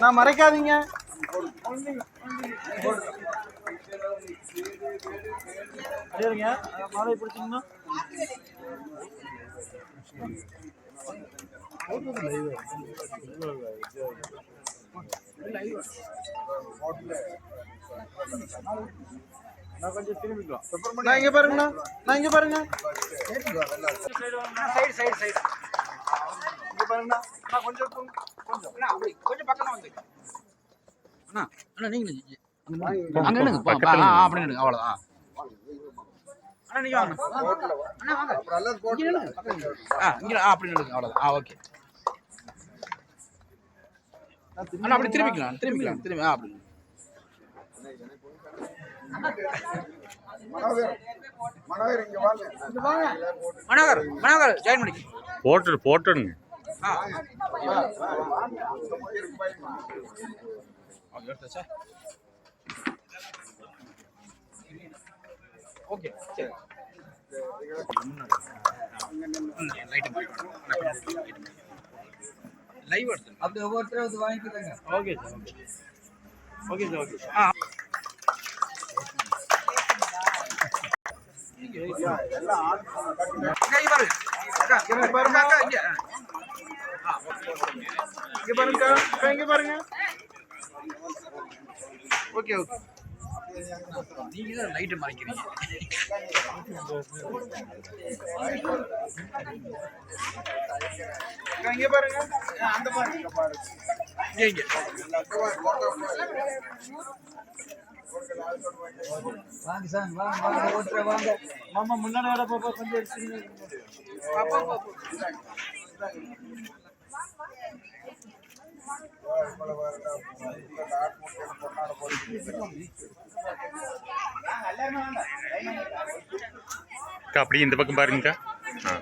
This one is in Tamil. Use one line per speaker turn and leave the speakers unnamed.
நான் மறைக்காதீங்க. சரிங்க. மாலை பிடிச்சிங்கன்னா நான் கொஞ்சம் திரும்பிக்கலாம் நான் இங்க பாருங்கண்ணா. நான் இங்க பாருங்க.
Side side side.
கொஞ்சம் கொஞ்சம்
அண்ணா அப்படி கொஞ்சம் பக்கம் வந்து. அண்ணா அண்ணா நீங்க அங்க நில்லுங்க. பா, பா, ஆ, அப்படி நில்லுங்க. அவ்வளவுதான். அண்ணா நீங்க வாங்க. அண்ணா வாங்க. இங்க நில்லுங்க. பக்கம் ஆ இங்க ஆ, அப்படி நில்லுங்க. அவ்வளவுதான். ஆ ஓகே. அண்ணா அப்படி திரும்பிக்கலாம். திரும்பிக்கலாம். திரும்பி ஆ அப்படி மனோகர் மனோகர் ஜாயின் பண்ணி
போட்டு போட்டுடுங்க
ஆ ஓகே சரி லைவ் எடுத்து
அப்படி ஒவ்வொருத்தரும் வந்து வாங்கிக்கிறாங்க
okay sir okay sir okay
ஆ இங்க பாரு இங்க பாருங்க இங்க
இங்க பாருங்க இங்க பாருங்க.
Okay okay. நீங்க தான் லைட்டை மறைக்கிறீங்க
இங்க பாருங்க. அந்த இங்க
இங்க.
வாங்க சாமி வாங்க வாங்க. ஒவ்வொருத்தர வாங்க.
மாமா முன்னாடி வர பாப்பா கொஞ்சம் எடுத்துங்க
பாப்பா பாப்பா.
அக்கா அப்படியே இந்த பக்கம் பாருங்கக்கா. ஆ.